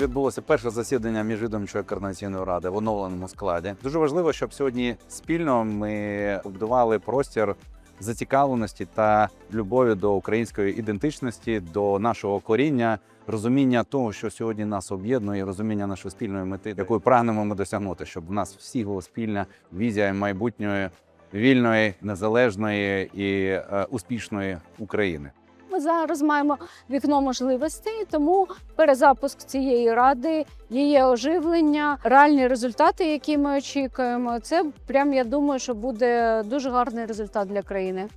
відбулося перше засідання міжвідомчої координаційної ради в оновленому складі. Дуже важливо, щоб сьогодні спільно ми будували простір зацікавленості та любові до української ідентичності, до нашого коріння, розуміння того, що сьогодні нас об'єднує, розуміння нашої спільної мети, якої прагнемо ми досягнути, щоб в нас всіх була спільна візія майбутньої вільної, незалежної і е, успішної України. Зараз маємо вікно можливостей, тому перезапуск цієї ради, її оживлення, реальні результати, які ми очікуємо. Це прям я думаю, що буде дуже гарний результат для країни.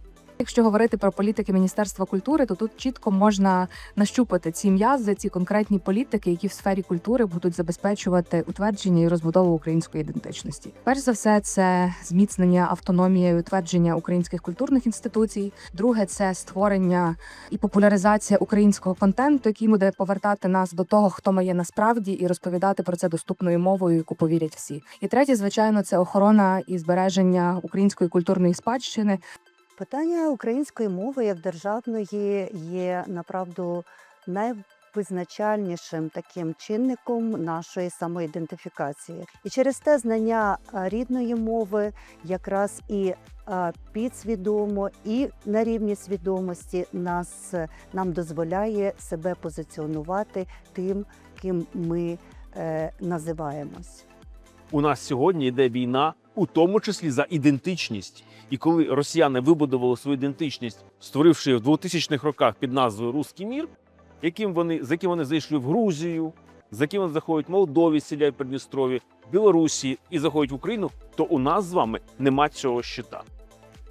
Якщо говорити про політики Міністерства культури, то тут чітко можна нащупати ці м'язи, ці конкретні політики, які в сфері культури будуть забезпечувати утвердження і розбудову української ідентичності. Перш за все, це зміцнення автономії і утвердження українських культурних інституцій. Друге це створення і популяризація українського контенту, який буде повертати нас до того, хто ми є насправді, і розповідати про це доступною мовою, яку повірять всі. І третє, звичайно, це охорона і збереження української культурної спадщини, Питання української мови як державної є направду найвизначальнішим таким чинником нашої самоідентифікації. І через те знання рідної мови якраз і підсвідомо, і на рівні свідомості нас нам дозволяє себе позиціонувати тим, ким ми е, називаємось. у нас сьогодні йде війна, у тому числі за ідентичність. І коли росіяни вибудували свою ідентичність, створивши в 2000-х роках під назвою Руський мір, яким вони, з яким вони зайшли в Грузію, з яким вони заходять в Молдові, сіляють Придністрові, Білорусі і заходять в Україну, то у нас з вами нема цього щита.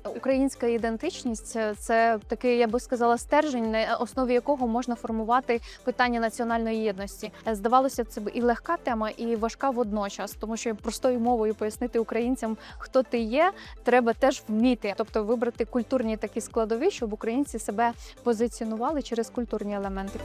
Українська ідентичність е, це такий, я би сказала, стержень, на основі якого можна формувати питання національної єдності. Е, Здавалося це б і легка тема, і важка водночас, тому що простою мовою пояснити українцям, хто ти є, треба теж вміти, тобто вибрати культурні такі складові, щоб українці себе позиціонували через культурні елементи.